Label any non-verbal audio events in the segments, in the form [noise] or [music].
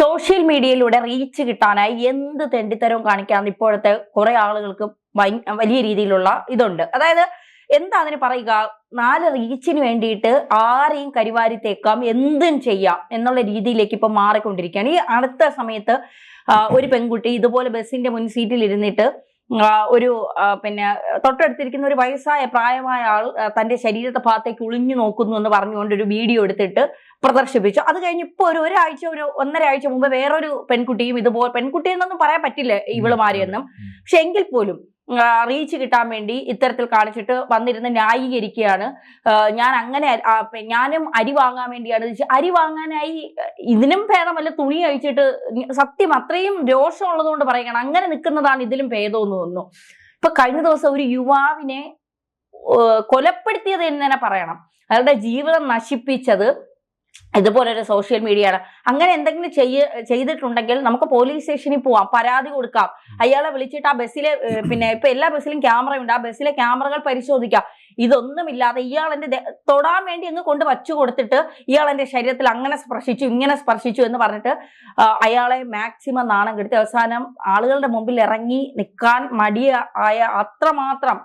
Social മീഡിയയിലൂടെ reach കിട്ടാനായി എന്ത് തെണ്ടിത്തരവും കാണിക്കാന്ന് ഇപ്പോഴത്തെ കുറെ ആളുകൾക്ക് വലിയ രീതിയിലുള്ള ഇതുണ്ട്. അതായത് എന്താ അതിന് പറയുക? നാല് റീച്ചിന് വേണ്ടിയിട്ട് ആരെയും കരിവാരി തേക്കാം എന്തും ചെയ്യാം എന്നുള്ള രീതിയിലേക്ക് ഇപ്പൊ മാറിക്കൊണ്ടിരിക്കുകയാണ്. ഈ അടുത്ത സമയത്ത് ഒരു പെൺകുട്ടി ഇതുപോലെ ബസ്സിന്റെ മുൻ സീറ്റിൽ ഇരുന്നിട്ട് ഒരു പിന്നെ തൊട്ടടുത്തിരിക്കുന്ന ഒരു വയസ്സായ പ്രായമായ ആൾ തന്റെ ശരീരത്തെ ഭാഗത്തേക്ക് ഒളിഞ്ഞു നോക്കുന്നു എന്ന് പറഞ്ഞുകൊണ്ട് ഒരു വീഡിയോ എടുത്തിട്ട് പ്രദർശിപ്പിച്ചു. അത് കഴിഞ്ഞ് ഇപ്പൊ ഒരു ഒരാഴ്ച ഒരു ഒന്നര ആഴ്ച മുമ്പ് വേറൊരു പെൺകുട്ടിയും ഇതുപോലെ പെൺകുട്ടി എന്നൊന്നും പറയാൻ പറ്റില്ല ഇവളുമാരെയൊന്നും പക്ഷെ എങ്കിൽ പോലും റീച്ച് കിട്ടാൻ വേണ്ടി ഇത്തരത്തിൽ കാണിച്ചിട്ട് വന്നിരുന്ന് ന്യായീകരിക്കുകയാണ്. ഞാൻ അങ്ങനെ ഞാനും അരി വാങ്ങാൻ വേണ്ടിയാണ് അരി വാങ്ങാനായി ഇതിനും ഭേദമല്ല തുണി അഴിച്ചിട്ട് സത്യം അത്രയും രോഷമുള്ളത് കൊണ്ട് പറയണം അങ്ങനെ നിൽക്കുന്നതാണ് ഇതിലും ഭേദമെന്ന് തോന്നുന്നു. ഇപ്പൊ കഴിഞ്ഞ ദിവസം ഒരു യുവാവിനെ കൊലപ്പെടുത്തിയത് എന്ന് തന്നെ പറയണം. അയാളുടെ ജീവിതം നശിപ്പിച്ചത് ഇതുപോലെ ഒരു സോഷ്യൽ മീഡിയ ആണ് അങ്ങനെ എന്തെങ്കിലും ചെയ്യ ചെയ്തിട്ടുണ്ടെങ്കിൽ നമുക്ക് പോലീസ് സ്റ്റേഷനിൽ പോവാം പരാതി കൊടുക്കാം. അയാളെ വിളിച്ചിട്ട് ആ ബസ്സിലെ പിന്നെ ഇപ്പൊ എല്ലാ ബസ്സിലും ക്യാമറയുണ്ട് ആ ബസ്സിലെ ക്യാമറകൾ പരിശോധിക്കാം. ഇതൊന്നുമില്ലാതെ ഇയാൾ തൊടാൻ വേണ്ടി അങ്ങ് കൊണ്ട് വച്ചു കൊടുത്തിട്ട് ഇയാൾ എന്റെ ശരീരത്തിൽ അങ്ങനെ സ്പർശിച്ചു ഇങ്ങനെ സ്പർശിച്ചു എന്ന് പറഞ്ഞിട്ട് അയാളെ മാക്സിമം നാണം കെടുത്തി അവസാനം ആളുകളുടെ മുമ്പിൽ ഇറങ്ങി നിൽക്കാൻ മടിയ ആയ അത്രമാത്രം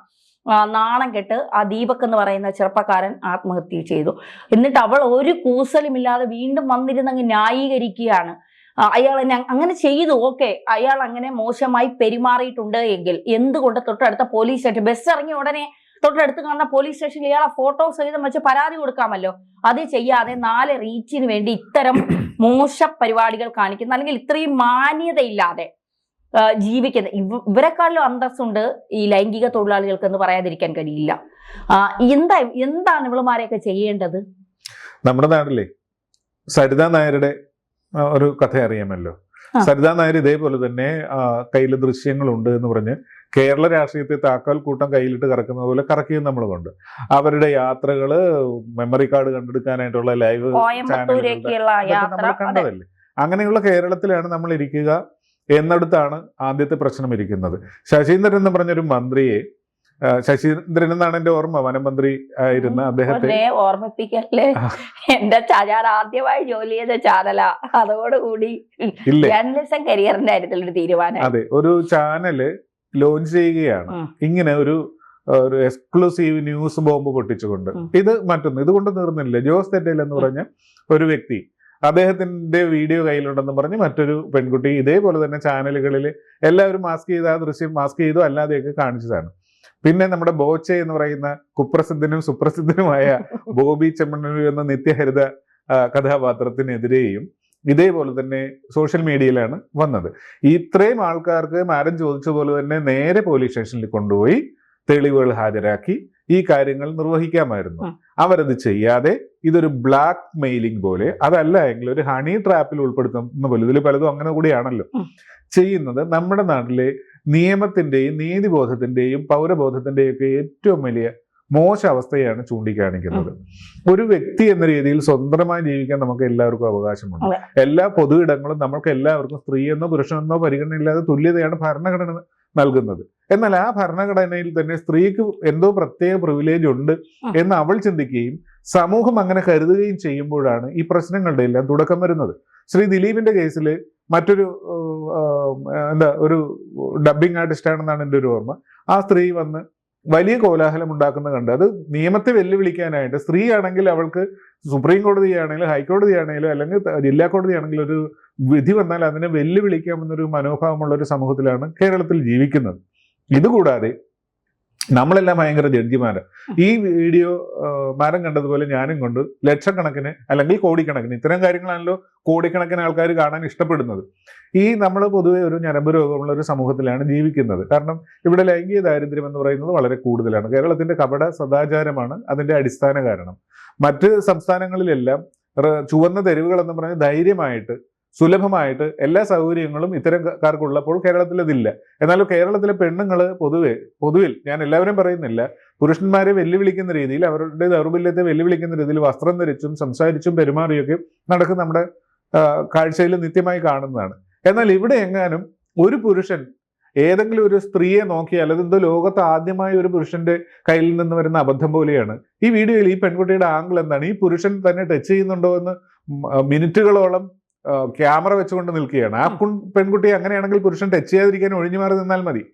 നാണം കെട്ട് ആ ദീപക് എന്ന് പറയുന്ന ചെറുപ്പക്കാരൻ ആത്മഹത്യ ചെയ്തു. എന്നിട്ട് അവൾ ഒരു കൂസലുമില്ലാതെ വീണ്ടും വന്നിരുന്നങ്ങ് ന്യായീകരിക്കുകയാണ്. അയാൾ എന്നെ അങ്ങനെ ചെയ്തു ഓക്കെ. അയാൾ അങ്ങനെ മോശമായി പെരുമാറിയിട്ടുണ്ട് എങ്കിൽ എന്തുകൊണ്ട് തൊട്ടടുത്ത പോലീസ് സ്റ്റേഷൻ ബസ് ഇറങ്ങിയ ഉടനെ തൊട്ടടുത്ത് കാണുന്ന പോലീസ് സ്റ്റേഷനിൽ ഇയാളെ ഫോട്ടോ സഹിതം വെച്ച് പരാതി കൊടുക്കാമല്ലോ? അത് ചെയ്യാതെ നാല് റീച്ചിന് വേണ്ടി ഇത്തരം മോശ പരിപാടികൾ കാണിക്കുന്ന അല്ലെങ്കിൽ ഇത്രയും മാന്യതയില്ലാതെ ജീവിക്കുന്ന ഇവ ഇവരെക്കാളിലും അന്തസ്സുണ്ട് ഈ ലൈംഗിക തൊഴിലാളികൾക്ക് എന്ന് പറയാതിരിക്കാൻ കഴിയില്ല. എന്താ എന്താണ് ഇവളുമാരെയൊക്കെ ചെയ്യേണ്ടത്? നമ്മുടെ നാട്ടിലെ സരിത നായരുടെ ഒരു കഥ അറിയാമല്ലോ. സരിത നായർ ഇതേപോലെ തന്നെ കയ്യിൽ ദൃശ്യങ്ങളുണ്ട് എന്ന് പറഞ്ഞ് കേരള രാഷ്ട്രീയത്തെ താക്കോൽ കൂട്ടം കയ്യിലിട്ട് കറക്കുന്ന പോലെ കറക്കിയും നമ്മൾ കൊണ്ട് അവരുടെ യാത്രകൾ മെമ്മറി കാർഡ് കണ്ടെടുക്കാനായിട്ടുള്ള ലൈവ് ചാനലുകൾ നമ്മൾ കണ്ടതല്ലേ? അങ്ങനെയുള്ള കേരളത്തിലാണ് നമ്മൾ ഇരിക്കുക. എന്നിടത്താണ് ആദ്യത്തെ പ്രശ്നം ഇരിക്കുന്നത്. ശശീന്ദ്രൻ എന്ന് പറഞ്ഞൊരു മന്ത്രിയെ ശശീന്ദ്രൻ എന്നാണ് എന്റെ ഓർമ്മ. വനമന്ത്രി ആയിരുന്ന അദ്ദേഹത്തെ. ഓർമ്മിപ്പിക്കല്ലേ? എന്റെ ചാചാർ ഞാൻ ആദ്യമായി ജോലി ചെയ്ത ചാനല. അതോടുകൂടി ജേർണലിസം കരിയറിന്റെ കാര്യത്തിൽ ഒരു തീരുമാനം. അതെ ഒരു ചാനൽ ലോഞ്ച് ചെയ്യുകയാണ്. ഇങ്ങനെ ഒരു ഒരു എക്സ്ക്ലൂസീവ് ന്യൂസ് ബോംബ് പൊട്ടിച്ചുകൊണ്ട്. ഇത് മറ്റൊന്ന്. ഇതുകൊണ്ട് തീർന്നില്ല. ജോസ് തെറ്റേൽ എന്ന് പറഞ്ഞ ഒരു വ്യക്തി അദ്ദേഹത്തിന്റെ വീഡിയോ കയ്യിലുണ്ടെന്ന് പറഞ്ഞ് മറ്റൊരു പെൺകുട്ടി ഇതേപോലെ തന്നെ ചാനലുകളിൽ എല്ലാവരും മാസ്ക് ചെയ്ത ആ ദൃശ്യം മാസ്ക് ചെയ്തു അല്ലാതെയൊക്കെ കാണിച്ചതാണ്. പിന്നെ നമ്മുടെ ബോച്ചെ എന്ന് പറയുന്ന കുപ്രസിദ്ധനും സുപ്രസിദ്ധനുമായ [laughs] ബോബി ചെമ്മണ്ണൂർ എന്ന നിത്യഹരിത കഥാപാത്രത്തിനെതിരെയും ഇതേപോലെ തന്നെ സോഷ്യൽ മീഡിയയിലാണ് വന്നത്. ഇത്രയും ആൾക്കാർക്ക് മാരൻ ചോദിച്ച പോലെ തന്നെ നേരെ പോലീസ് സ്റ്റേഷനിൽ കൊണ്ടുപോയി തെളിവുകൾ ഹാജരാക്കി. ഈ കാര്യങ്ങൾ നിർവഹിക്കാമായിരുന്നു. അവരത് ചെയ്യാതെ ഇതൊരു ബ്ലാക്ക് മെയിലിംഗ് പോലെ അതല്ല എങ്കിൽ ഒരു ഹണി ട്രാപ്പിൽ ഉൾപ്പെടുത്തുന്ന പോലെ ഇതിൽ പലതും അങ്ങനെ കൂടിയാണല്ലോ. ചെയ്യുന്നത് നമ്മുടെ നാട്ടിലെ നിയമത്തിന്റെയും നീതിബോധത്തിന്റെയും പൗരബോധത്തിന്റെയും ഒക്കെ ഏറ്റവും വലിയ മോശ അവസ്ഥയാണ് ചൂണ്ടിക്കാണിക്കുന്നത്. ഒരു വ്യക്തി എന്ന രീതിയിൽ സ്വതന്ത്രമായി ജീവിക്കാൻ നമുക്ക് എല്ലാവർക്കും അവകാശമുണ്ട്. എല്ലാ പൊതു ഇടങ്ങളും നമുക്ക് എല്ലാവർക്കും സ്ത്രീയെന്നോ പുരുഷനെന്നോ പരിഗണനയില്ലാതെ തുല്യതയാണ് ഭരണഘടന. നൽകുന്നത്. എന്നാൽ ആ ഭരണഘടനയിൽ തന്നെ സ്ത്രീക്ക് എന്തോ പ്രത്യേക പ്രിവിലേജ് ഉണ്ട് എന്ന് അവൾ ചിന്തിക്കുകയും സമൂഹം അങ്ങനെ കരുതുകയും ചെയ്യുമ്പോഴാണ് ഈ പ്രശ്നങ്ങളുടെ എല്ലാം തുടക്കം വരുന്നത്. ശ്രീ ദിലീപിന്റെ കേസിൽ മറ്റൊരു എന്താ ഒരു ഡബിങ് ആർട്ടിസ്റ്റ് ആണെന്നാണ് എന്റെ ഒരു ഓർമ്മ. ആ സ്ത്രീ വന്ന് വലിയ കോലാഹലം ഉണ്ടാക്കുന്ന കണ്ട്. അത് നിയമത്തെ വെല്ലുവിളിക്കാനായിട്ട് സ്ത്രീ ആണെങ്കിൽ അവൾക്ക് സുപ്രീം കോടതിയാണെങ്കിലും ഹൈക്കോടതിയാണെങ്കിലും അല്ലെങ്കിൽ ജില്ലാ കോടതിയാണെങ്കിലും ഒരു വിധി വന്നാൽ അതിനെ വെല്ലുവിളിക്കാമെന്നൊരു മനോഭാവമുള്ള ഒരു സമൂഹത്തിലാണ് കേരളത്തിൽ ജീവിക്കുന്നത്. ഇതുകൂടാതെ നമ്മളെല്ലാം ഭയങ്കര ജഡ്ജിമാര്. ഈ വീഡിയോ മരം കണ്ടതുപോലെ ഞാനും കൊണ്ട് ലക്ഷക്കണക്കിന് അല്ലെങ്കിൽ കോടിക്കണക്കിന് ഇത്തരം കാര്യങ്ങളാണല്ലോ കോടിക്കണക്കിന് ആൾക്കാർ കാണാൻ ഇഷ്ടപ്പെടുന്നത്. ഈ നമ്മൾ പൊതുവെ ഒരു ഞരമ്പ് രോഗമുള്ള ഒരു സമൂഹത്തിലാണ് ജീവിക്കുന്നത്. കാരണം ഇവിടെ ലൈംഗിക ദാരിദ്ര്യം എന്ന് പറയുന്നത് വളരെ കൂടുതലാണ്. കേരളത്തിന്റെ കപട സദാചാരമാണ് അതിന്റെ അടിസ്ഥാന കാരണം. മറ്റ് സംസ്ഥാനങ്ങളിലെല്ലാം ചുവന്ന തെരുവുകൾ എന്ന് പറഞ്ഞാൽ ധൈര്യമായിട്ട് സുലഭമായിട്ട് എല്ലാ സൗകര്യങ്ങളും ഇത്തരക്കാർക്കുള്ളപ്പോൾ കേരളത്തിൽ അതില്ല എന്നാലും കേരളത്തിലെ പെണ്ണുങ്ങൾ പൊതുവെ പൊതുവിൽ ഞാൻ എല്ലാവരും പറയുന്നില്ല പുരുഷന്മാരെ വെല്ലുവിളിക്കുന്ന രീതിയിൽ അവരുടെ ദൗർബല്യത്തെ വെല്ലുവിളിക്കുന്ന രീതിയിൽ വസ്ത്രം ധരിച്ചും സംസാരിച്ചും പെരുമാറിയൊക്കെ നടക്കുന്ന നമ്മുടെ കാഴ്ചയിൽ നിത്യമായി കാണുന്നതാണ്. എന്നാൽ ഇവിടെ എങ്ങാനും ഒരു പുരുഷൻ ഏതെങ്കിലും ഒരു സ്ത്രീയെ നോക്കിയാൽ അതെന്തോ ലോകത്ത് ആദ്യമായി ഒരു പുരുഷന്റെ കയ്യിൽ നിന്ന് വരുന്ന അബദ്ധം പോലെയാണ്. ഈ വീഡിയോയിൽ ഈ പെൺകുട്ടിയുടെ ആംഗിൾ എന്താണ്? ഈ പുരുഷൻ തന്നെ ടച്ച് ചെയ്യുന്നുണ്ടോ എന്ന് മിനിറ്റുകളോളം ക്യാമറ വെച്ചുകൊണ്ട് നിൽക്കുകയാണ്. ആ പെൺകുട്ടി അങ്ങനെയാണെങ്കിൽ പുരുഷൻ ടച്ച് ചെയ്യാതിരിക്കാൻ ഒഴിഞ്ഞു മാറി നിന്നാൽ മതി.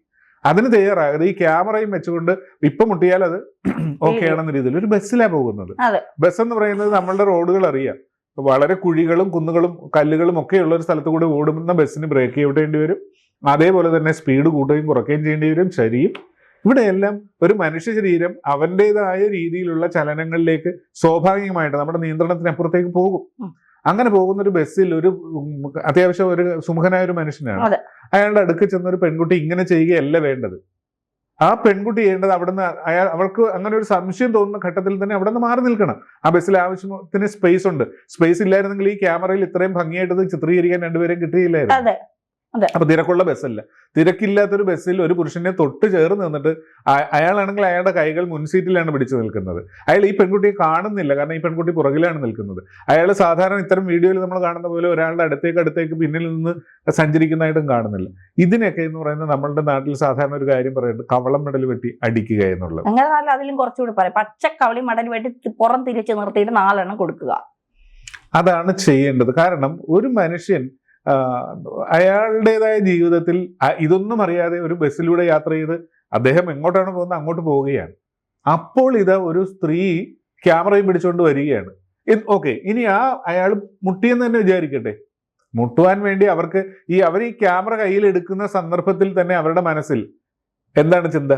അതിന് തയ്യാറാകരുത് ഈ ക്യാമറയും വെച്ചുകൊണ്ട് ഇപ്പം മുട്ടിയാൽ അത് [clears throat] ഓക്കെ ആണെന്ന രീതിയിൽ ഒരു ബസ്സിലാണ് പോകുന്നത്. ബസ് എന്ന് പറയുന്നത് നമ്മളുടെ റോഡുകൾ അറിയാം. വളരെ കുഴികളും കുന്നുകളും കല്ലുകളും ഒക്കെ ഉള്ള ഒരു സ്ഥലത്ത് കൂടി ഓടുന്ന ബസ്സിന് ബ്രേക്ക് ചെയ്യേണ്ടി വരും. അതേപോലെ തന്നെ സ്പീഡ് കൂട്ടുകയും കുറയ്ക്കുകയും ചെയ്യേണ്ടി വരും. ശരിയും. ഇവിടെയെല്ലാം ഒരു മനുഷ്യ ശരീരം അവന്റെതായ രീതിയിലുള്ള ചലനങ്ങളിലേക്ക് സ്വാഭാവികമായിട്ട് നമ്മുടെ നിയന്ത്രണത്തിനപ്പുറത്തേക്ക് പോകും. അങ്ങനെ പോകുന്ന ഒരു ബസ്സിൽ ഒരു അത്യാവശ്യം ഒരു സുമുഖനായ ഒരു മനുഷ്യനാണ്. അയാളുടെ അടുക്ക് ചെന്ന ഒരു പെൺകുട്ടി ഇങ്ങനെ ചെയ്യുകയല്ല വേണ്ടത്. ആ പെൺകുട്ടി ചെയ്യേണ്ടത് അവിടുന്ന് അയാൾ അവൾക്ക് അങ്ങനെ ഒരു സംശയം തോന്നുന്ന ഘട്ടത്തിൽ തന്നെ അവിടെ നിന്ന് മാറി നിൽക്കണം. ആ ബസ്സിൽ ആവശ്യത്തിന് സ്പേസ് ഉണ്ട്. സ്പേസ് ഇല്ലായിരുന്നെങ്കിൽ ഈ ക്യാമറയിൽ ഇത്രയും ഭംഗിയായിട്ട് ചിത്രീകരിക്കാൻ രണ്ടുപേരെയും കിട്ടിയില്ലായിരുന്നു. അപ്പൊ തിരക്കുള്ള ബസ്സല്ല? തിരക്കില്ലാത്തൊരു ബസ്സിൽ ഒരു പുരുഷനെ തൊട്ട് ചേർന്ന് നിന്നിട്ട് അയാളാണെങ്കിൽ അയാളുടെ കൈകൾ മുൻസീറ്റിലാണ് പിടിച്ചു നിൽക്കുന്നത്. അയാൾ ഈ പെൺകുട്ടിയെ കാണുന്നില്ല കാരണം ഈ പെൺകുട്ടി പുറകിലാണ് നിൽക്കുന്നത്. അയാൾ സാധാരണ ഇത്തരം വീഡിയോയിൽ നമ്മൾ കാണുന്ന പോലെ ഒരാളുടെ അടുത്തേക്ക് അടുത്തേക്ക് പിന്നിൽ നിന്ന് സഞ്ചരിക്കുന്നതായിട്ടും കാണുന്നില്ല. ഇതിനൊക്കെ എന്ന് പറയുന്നത് നമ്മളുടെ നാട്ടിൽ സാധാരണ ഒരു കാര്യം പറയുന്നത് കവളം മെഡൽ വെട്ടി അടിക്കുക എന്നുള്ളത്. അങ്ങനെ നാട്ടിൽ അതിലും കുറച്ചുകൂടി പറയാം. പച്ചക്കവളി മെഡൽ വെട്ടി പുറം തിരിച്ച് നിർത്തിയിട്ട് നാലെണ്ണം കൊടുക്കുക. അതാണ് ചെയ്യേണ്ടത്. കാരണം ഒരു മനുഷ്യൻ അയാളുടേതായ ജീവിതത്തിൽ ഇതൊന്നും അറിയാതെ ഒരു ബസ്സിലൂടെ യാത്ര ചെയ്ത് അദ്ദേഹം എങ്ങോട്ടാണ് പോകുന്നത് അങ്ങോട്ട് പോവുകയാണ്. അപ്പോൾ ഇത് ഒരു സ്ത്രീ ക്യാമറയും പിടിച്ചുകൊണ്ട് വരികയാണ്. ഓക്കെ ഇനി ആ അയാൾ മുട്ടിയെന്ന് തന്നെ വിചാരിക്കട്ടെ. മുട്ടുവാൻ വേണ്ടി അവർക്ക് ഈ അവർ ഈ ക്യാമറ കയ്യിൽ എടുക്കുന്ന സന്ദർഭത്തിൽ തന്നെ അവരുടെ മനസ്സിൽ എന്താണ് ചിന്ത?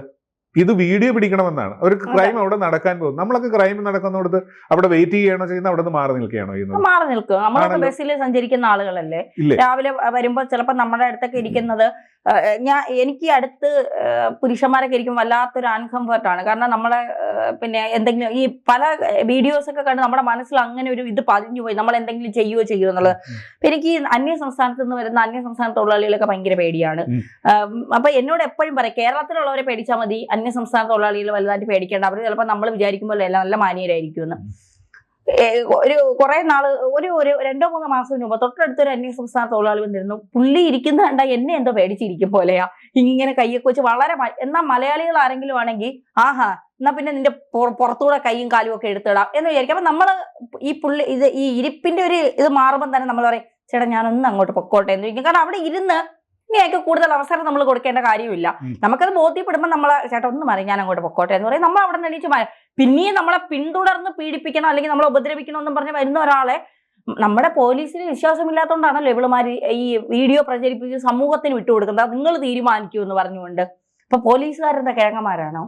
ഇത് വീഡിയോ പിടിക്കണമെന്നാണ്. ഒരു ക്രൈം അവിടെ നടക്കാൻ പോകും നമ്മളൊക്കെ ക്രൈം നടക്കുന്നിടത്ത് അവിടെ വെയിറ്റ് ചെയ്യണോ ചെയ്യുന്ന അവിടെ നിന്ന് മാറി നിൽക്കുകയാണോ ചെയ്യുന്നത്? മാറി നിൽക്കുക നമ്മളൊക്കെ. ബസ്സിൽ സഞ്ചരിക്കുന്ന ആളുകളല്ലേ? രാവിലെ വരുമ്പോൾ ചിലപ്പോൾ നമ്മുടെ അടുത്തൊക്കെ ഇരിക്കുന്നത് ഞാൻ എനിക്ക് അടുത്ത് പുരുഷന്മാരെ പുരുഷന്മാരൊക്കെ ഇരിക്കും വല്ലാത്തൊരു അൺകംഫർട്ടാണ്. കാരണം നമ്മളെ പിന്നെ എന്തെങ്കിലും ഈ പല വീഡിയോസ് ഒക്കെ കണ്ട് നമ്മുടെ മനസ്സിൽ അങ്ങനെ ഒരു ഇത് പതിഞ്ഞു പോയി. നമ്മൾ എന്തെങ്കിലും ചെയ്യുകയോ ചെയ്യുമോ എന്നുള്ളത്. അപ്പൊ എനിക്ക് അന്യ സംസ്ഥാനത്ത് നിന്ന് വരുന്ന അന്യ സംസ്ഥാന തൊഴിലാളികളൊക്കെ ഭയങ്കര പേടിയാണ്. അപ്പൊ എന്നോട് എപ്പോഴും പറയാം കേരളത്തിലുള്ളവരെ പേടിച്ചാൽ മതി അന്യ സംസ്ഥാന തൊഴിലാളികൾ വലുതായിട്ട് പേടിക്കേണ്ട. അവർ ചിലപ്പോൾ നമ്മൾ വിചാരിക്കുമ്പോൾ എല്ലാം നല്ല മാന്യരായിരിക്കും എന്ന് ഒരു കുറെ നാൾ ഒരു ഒരു രണ്ടോ മൂന്നോ മാസത്തിന് മുമ്പ് തൊട്ടടുത്തൊരു അന്യ സംസ്ഥാന തൊഴിലാളി വന്നിരുന്നു. പുള്ളി ഇരിക്കുന്ന കണ്ട എന്നെ എന്തോ പേടിച്ചിരിക്കും പോലെയാ. ഇങ്ങനെ കയ്യൊക്കെ വെച്ച് വളരെ എന്നാ മലയാളികൾ ആരെങ്കിലും ആണെങ്കിൽ ആഹാ എന്നാ പിന്നെ നിന്റെ പുറത്തൂടെ കൈയും കാലും ഒക്കെ എടുത്തിടാം എന്ന് വിചാരിക്കും. അപ്പൊ നമ്മൾ ഈ പുള്ളി ഇത് ഈ ഇരിപ്പിന്റെ ഒരു ഇത് മാറുമ്പോൾ തന്നെ നമ്മൾ പറയും ചേട്ടാ ഞാനൊന്ന് അങ്ങോട്ട് പൊക്കോട്ടെ എന്ന് ചോദിക്കും കാരണം അവിടെ ഇരുന്ന് ഇനിയൊക്കെ കൂടുതൽ അവസരം നമ്മൾ കൊടുക്കേണ്ട കാര്യമില്ല. നമുക്കത് ബോധ്യപ്പെടുമ്പോൾ നമ്മളെ ചേട്ടാ ഒന്ന് മാറി ഞാൻ അങ്ങോട്ട് പൊക്കോട്ടെ എന്ന് പറയും. നമ്മൾ അവിടെ നിന്ന് എണീച്ച് പിന്നെയും നമ്മളെ പിന്തുടർന്ന് പീഡിപ്പിക്കണം അല്ലെങ്കിൽ നമ്മളെ ഉപദ്രവിക്കണം എന്ന് പറഞ്ഞ് വരുന്ന ഒരാളെ നമ്മുടെ പോലീസിന് വിശ്വാസമില്ലാത്തതുകൊണ്ടാണല്ലോ ഇവളുമാര് ഈ വീഡിയോ പ്രചരിപ്പിച്ച് സമൂഹത്തിന് വിട്ടുകൊടുക്കുന്നത് നിങ്ങൾ തീരുമാനിക്കൂ എന്ന് പറഞ്ഞുകൊണ്ട്. അപ്പൊ പോലീസുകാരെന്താ കിഴങ്ങന്മാരാണോ?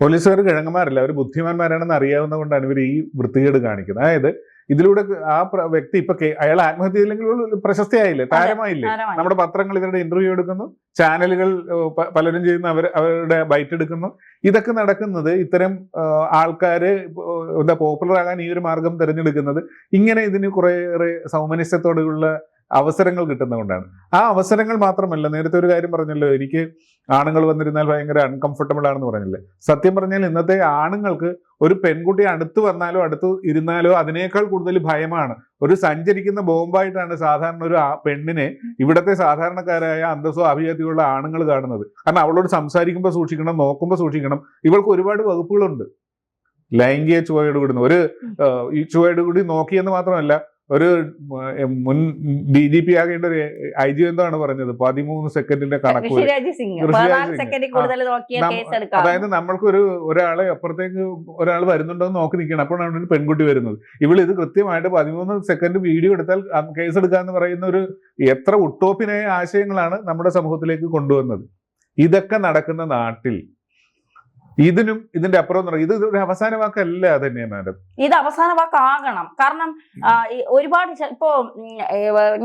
പോലീസുകാർ കിഴങ്ങന്മാരല്ല. അവർ ബുദ്ധിമാന്മാരാണെന്ന് അറിയാവുന്ന കൊണ്ടാണ് ഇവർ ഈ വൃത്തികേട് കാണിക്കുന്നത്. അതായത് ഇതിലൂടെ ആ വ്യക്തി ഇപ്പൊ അയാൾ ആത്മഹത്യ ചെയ്തില്ലെങ്കിൽ പ്രശസ്തിയായില്ലേ? താരമായില്ലേ? നമ്മുടെ പത്രങ്ങൾ ഇവരുടെ ഇന്റർവ്യൂ എടുക്കുന്നു. ചാനലുകൾ പലരും ചെയ്യുന്ന. അവർ അവരുടെ ബൈറ്റ് എടുക്കുന്നു. ഇതൊക്കെ നടക്കുന്നത് ഇത്തരം ആൾക്കാര് എന്താ പോപ്പുലർ ആകാൻ ഈ ഒരു മാർഗം തിരഞ്ഞെടുക്കുന്നത്. ഇങ്ങനെ ഇതിന് കുറേയേറെ സൗമനസ്യത്തോടെയുള്ള അവസരങ്ങൾ കിട്ടുന്നതുകൊണ്ടാണ്. ആ അവസരങ്ങൾ മാത്രമല്ല നേരത്തെ ഒരു കാര്യം പറഞ്ഞല്ലോ എനിക്ക് ആണുങ്ങൾ വന്നിരുന്നാൽ ഭയങ്കര അൺകംഫർട്ടബിൾ ആണെന്ന് പറഞ്ഞില്ലേ? സത്യം പറഞ്ഞാൽ ഇന്നത്തെ ആണുങ്ങൾക്ക് ഒരു പെൺകുട്ടി അടുത്ത് വന്നാലോ അടുത്ത് ഇരുന്നാലോ അതിനേക്കാൾ കൂടുതൽ ഭയമാണ്. ഒരു സഞ്ചരിക്കുന്ന ബോംബായിട്ടാണ് സാധാരണ ഒരു പെണ്ണിനെ ഇവിടത്തെ സാധാരണക്കാരായ അന്തസ്സോ അഭിജാതിയുള്ള ആണുങ്ങൾ കാണുന്നത്. കാരണം അവളോട് സംസാരിക്കുമ്പോൾ സൂക്ഷിക്കണം നോക്കുമ്പോൾ സൂക്ഷിക്കണം. ഇവൾക്ക് ഒരുപാട് വകുപ്പുകളുണ്ട്. ലൈംഗിക ചുവയോട് കൂടുന്നു ഒരു ഈ ചുവയോട് കൂടി നോക്കിയെന്ന് മാത്രമല്ല ഒരു മുൻ ഡി ജി പി ആകേണ്ട ഒരു ഐ ജി എന്താണ് പറഞ്ഞത്? പതിമൂന്ന് സെക്കൻഡിന്റെ കണക്ക് അതായത് നമ്മൾക്കൊരു ഒരാളെ അപ്പുറത്തേക്ക് ഒരാൾ വരുന്നുണ്ടോ എന്ന് നോക്കി നിൽക്കണം. അപ്പോഴാണ് ഒരു പെൺകുട്ടി വരുന്നത്. ഇവൾ ഇത് കൃത്യമായിട്ട് പതിമൂന്ന് സെക്കൻഡ് വീഡിയോ എടുത്താൽ കേസ് എടുക്കാന്ന് പറയുന്ന ഒരു എത്ര ഉട്ടോപ്പിനായ ആശയങ്ങളാണ് നമ്മുടെ സമൂഹത്തിലേക്ക് കൊണ്ടുവന്നത്. ഇതൊക്കെ നടക്കുന്ന നാട്ടിൽ ഇതിനും ഇതിന്റെ അപ്പുറം ഇത് ഒരു അവസാന വാക്കല്ല തന്നെ മാഡം. ഇത് അവസാന വാക്കാകണം. കാരണം ഒരുപാട് ഇപ്പോ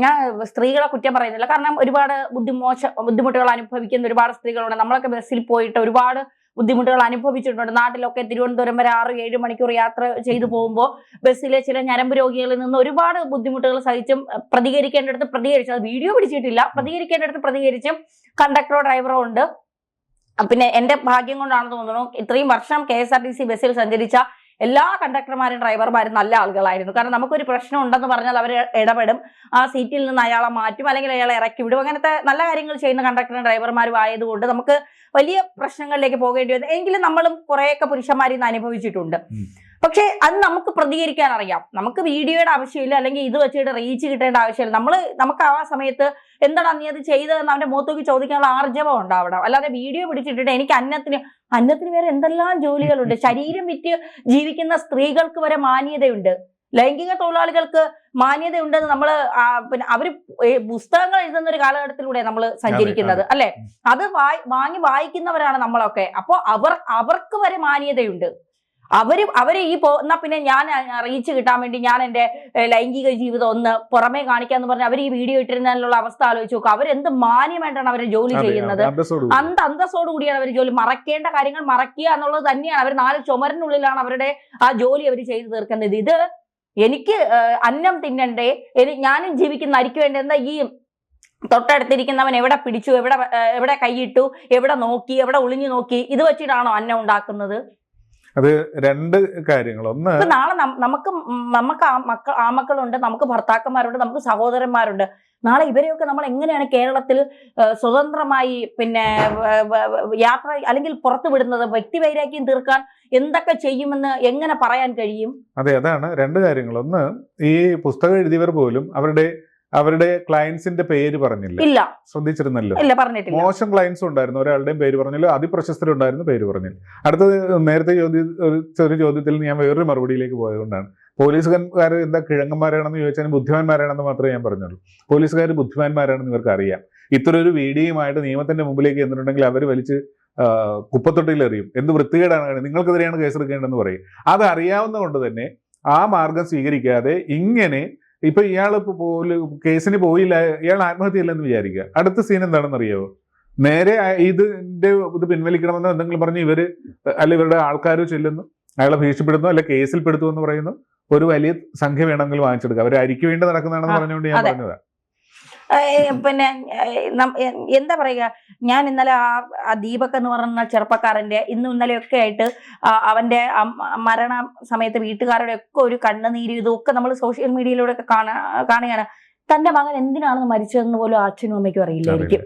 ഞാൻ സ്ത്രീകളെ കുറ്റം പറയുന്നില്ല. കാരണം ഒരുപാട് ബുദ്ധിമോശ ബുദ്ധിമുട്ടുകൾ അനുഭവിക്കുന്ന ഒരുപാട് സ്ത്രീകളുണ്ട്. നമ്മളൊക്കെ ബസ്സിൽ പോയിട്ട് ഒരുപാട് ബുദ്ധിമുട്ടുകൾ അനുഭവിച്ചിട്ടുണ്ട്. നാട്ടിലൊക്കെ തിരുവനന്തപുരം വരെ ആറ് ഏഴ് മണിക്കൂർ യാത്ര ചെയ്തു പോകുമ്പോൾ ബസ്സിലെ ചില ഞരമ്പ് രോഗികളിൽ നിന്ന് ഒരുപാട് ബുദ്ധിമുട്ടുകൾ സഹിച്ചും പ്രതികരിക്കേണ്ടടുത്ത് പ്രതികരിച്ചു. അത് വീഡിയോ പിടിച്ചിട്ടില്ല. പ്രതികരിക്കേണ്ടടുത്ത് പ്രതികരിച്ചും കണ്ടക്ടറോ ഡ്രൈവറോ ഉണ്ട്. പിന്നെ എന്റെ ഭാഗ്യം കൊണ്ടാണെന്ന് തോന്നുന്നു ഇത്രയും വർഷം K S R T C ബസ്സിൽ സഞ്ചരിച്ച എല്ലാ കണ്ടക്ടർമാരും ഡ്രൈവർമാരും നല്ല ആളുകളായിരുന്നു. കാരണം നമുക്കൊരു പ്രശ്നം ഉണ്ടെന്ന് പറഞ്ഞാൽ അവർ ഇടപെടും. ആ സീറ്റിൽ നിന്ന് അയാളെ മാറ്റും അല്ലെങ്കിൽ അയാളെ ഇറക്കി വിടും. അങ്ങനത്തെ നല്ല കാര്യങ്ങൾ ചെയ്യുന്ന കണ്ടക്ടറും ഡ്രൈവർമാരും ആയതുകൊണ്ട് നമുക്ക് വലിയ പ്രശ്നങ്ങളിലേക്ക് പോകേണ്ടി വന്നു. എങ്കിലും നമ്മളും കുറേയൊക്കെ പുരുഷന്മാരിൽ നിന്ന് അനുഭവിച്ചിട്ടുണ്ട്. പക്ഷെ അത് നമുക്ക് പ്രതികരിക്കാൻ അറിയാം. നമുക്ക് വീഡിയോയുടെ ആവശ്യമില്ല അല്ലെങ്കിൽ ഇത് വെച്ചിട്ട് റീച്ച് കിട്ടേണ്ട ആവശ്യമില്ല. നമ്മൾ നമുക്ക് ആ സമയത്ത് എന്താണ് നീ അത് ചെയ്തതെന്ന് അവന്റെ മുഖത്തേക്ക് ചോദിക്കാനുള്ള ആർജവം ഉണ്ടാവണം. അല്ലാതെ വീഡിയോ പിടിച്ചിട്ടിട്ട് എനിക്ക് അന്നത്തിന് അന്നത്തിന് വേറെ എന്തെല്ലാം ജോലികളുണ്ട്. ശരീരം വിറ്റ് ജീവിക്കുന്ന സ്ത്രീകൾക്ക് വരെ മാന്യതയുണ്ട്. ലൈംഗിക തൊഴിലാളികൾക്ക് മാന്യതയുണ്ടെന്ന് നമ്മൾ പിന്നെ അവർ പുസ്തകങ്ങൾ എഴുതുന്ന ഒരു കാലഘട്ടത്തിലൂടെ നമ്മൾ സഞ്ചരിക്കുന്നത് അല്ലെ? അത് വായി വാങ്ങി വായിക്കുന്നവരാണ് നമ്മളൊക്കെ. അപ്പോ അവർ അവർക്ക് വരെ മാന്യതയുണ്ട്. അവർ അവർ ഈ പോ എന്നാ പിന്നെ ഞാൻ റീച്ച് കിട്ടാൻ വേണ്ടി ഞാൻ എന്റെ ലൈംഗിക ജീവിതം ഒന്ന് പുറമേ കാണിക്കാന്ന് പറഞ്ഞ് അവർ ഈ വീഡിയോ ഇട്ടിരുന്നതിനുള്ള അവസ്ഥ ആലോചിച്ച് നോക്കുക അവരെന്ത് മാന്യമായിട്ടാണ് അവരെ ജോലി ചെയ്യുന്നത്. അന്ത അന്തസ്സോടു കൂടിയാണ് അവർ ജോലി. മറക്കേണ്ട കാര്യങ്ങൾ മറക്കുക എന്നുള്ളത് തന്നെയാണ്. അവർ നാല് ചുമരിനുള്ളിലാണ് അവരുടെ ആ ജോലി അവർ ചെയ്തു തീർക്കുന്നത്. ഇത് എനിക്ക് അന്നം തിന്നണ്ടേ? എനിക്ക് ഞാനും ജീവിക്കുന്ന അരിക്ക് വേണ്ടി എന്താ ഈ തൊട്ടടുത്തിരിക്കുന്നവൻ എവിടെ പിടിച്ചു എവിടെ എവിടെ കൈയിട്ടു എവിടെ നോക്കി എവിടെ ഒളിഞ്ഞു നോക്കി ഇത് വെച്ചിട്ടാണോ അന്നം ഉണ്ടാക്കുന്നത്? രണ്ട് കാര്യങ്ങൾ. ഒന്ന് നാളെ നമുക്ക് നമുക്ക് ആ മക്കൾ ആ മക്കളുണ്ട് നമുക്ക് ഭർത്താക്കന്മാരുണ്ട് നമുക്ക് സഹോദരന്മാരുണ്ട്. നാളെ ഇവരെയൊക്കെ നമ്മൾ എങ്ങനെയാണ് കേരളത്തിൽ സ്വതന്ത്രമായി പിന്നെ യാത്ര അല്ലെങ്കിൽ പുറത്തു വിടുന്നത് വ്യക്തിവൈരാഗ്യം തീർക്കാൻ എന്തൊക്കെ ചെയ്യുമെന്ന് എങ്ങനെ പറയാൻ കഴിയും? അതെ അതാണ് രണ്ട് കാര്യങ്ങൾ. ഒന്ന് ഈ പുസ്തകം എഴുതിയവർ പോലും അവരുടെ അവരുടെ ക്ലയൻസിന്റെ പേര് പറഞ്ഞില്ല. ഇല്ല. ശ്രദ്ധിച്ചിരുന്നല്ലോ. ഇല്ല പറഞ്ഞിട്ടില്ല. മോശം ക്ലയൻസ് ഉണ്ടായിരുന്നു. ഒരാളുടെയും പേര് പറഞ്ഞില്ല. അതിപ്രശസ്തരുണ്ടായിരുന്നു പേര് പറഞ്ഞില്ല. അടുത്തത് നേരത്തെ ചോദ്യ ഒരു ചെറിയ ചോദ്യത്തിൽ ഞാൻ വേറൊരു മറുപടിയിലേക്ക് പോയതുകൊണ്ടാണ്. പോലീസുകാർ എന്താ കിഴങ്ങന്മാരാണെന്ന് ചോദിച്ചാൽ ബുദ്ധിമാന്മാരാണെന്ന് മാത്രമേ ഞാൻ പറഞ്ഞുള്ളൂ. പോലീസുകാർ ബുദ്ധിമാന്മാരാണെന്ന് ഇവർക്ക് അറിയാം ഇത്ര ഒരു വീഡിയോയുമായിട്ട് നിയമത്തിന്റെ മുമ്പിലേക്ക് എന്നിട്ടുണ്ടെങ്കിൽ അവർ വലിച്ച് എറിയും എന്ത് വൃത്തികേടാണ്? നിങ്ങൾക്കെതിരെയാണ് കേസെടുക്കേണ്ടതെന്ന് പറയും. അത് അറിയാവുന്ന കൊണ്ട് തന്നെ ആ മാർഗം സ്വീകരിക്കാതെ ഇങ്ങനെ ഇപ്പൊ ഇയാൾ പോലും കേസിന് പോയില്ല ഇയാൾ ആത്മഹത്യയില്ലെന്ന് വിചാരിക്കുക. അടുത്ത സീൻ എന്താണെന്ന് അറിയാവോ നേരെ ഇതിന്റെ ഇത് പിൻവലിക്കണമെന്ന് എന്തെങ്കിലും പറഞ്ഞ് ഇവർ അല്ല ഇവരുടെ ആൾക്കാർ ചെല്ലുന്നു അയാളെ ഭീഷണിപ്പെടുന്നു അല്ല കേസിൽ പെടുത്തു എന്ന് പറയുന്നു. ഒരു വലിയ സംഖ്യ വേണമെങ്കിൽ വാങ്ങിച്ചെടുക്കുക. അവർ അരിക്ക് വേണ്ടി നടക്കുന്നതാണെന്ന് പറഞ്ഞുകൊണ്ട് ഞാൻ അതെ. പിന്നെ എന്താ പറയുക? ഞാൻ ഇന്നലെ ആ ദീപക് എന്ന് പറയുന്ന ചെറുപ്പക്കാരന്റെ ഇന്നും ഇന്നലെയൊക്കെ ആയിട്ട് അവന്റെ മരണ സമയത്ത് വീട്ടുകാരുടെ ഒക്കെ ഒരു കണ്ണുനീര് ഇതൊക്കെ നമ്മൾ സോഷ്യൽ മീഡിയയിലൂടെ ഒക്കെ കാണാ കാണുകയാണ്. തന്റെ മകൻ എന്തിനാണെന്ന് മരിച്ചതെന്ന് പോലും അച്ഛനും അമ്മയ്ക്കും അറിയില്ലായിരിക്കും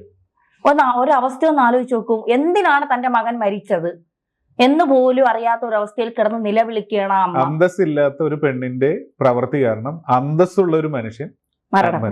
ഒന്ന് ഒരവസ്ഥ ഒരു അവസ്ഥ ഒന്ന് ആലോചിച്ച് നോക്കും. എന്തിനാണ് തന്റെ മകൻ മരിച്ചത്? എന്ന് പോലും അറിയാത്ത ഒരു അവസ്ഥയിൽ കിടന്ന് നിലവിളിക്കണം അന്തസ്സില്ലാത്ത ഒരു പെണ്ണിന്റെ പ്രവൃത്തി കാരണം അന്തസ്സുള്ള ഒരു മനുഷ്യൻ മരണം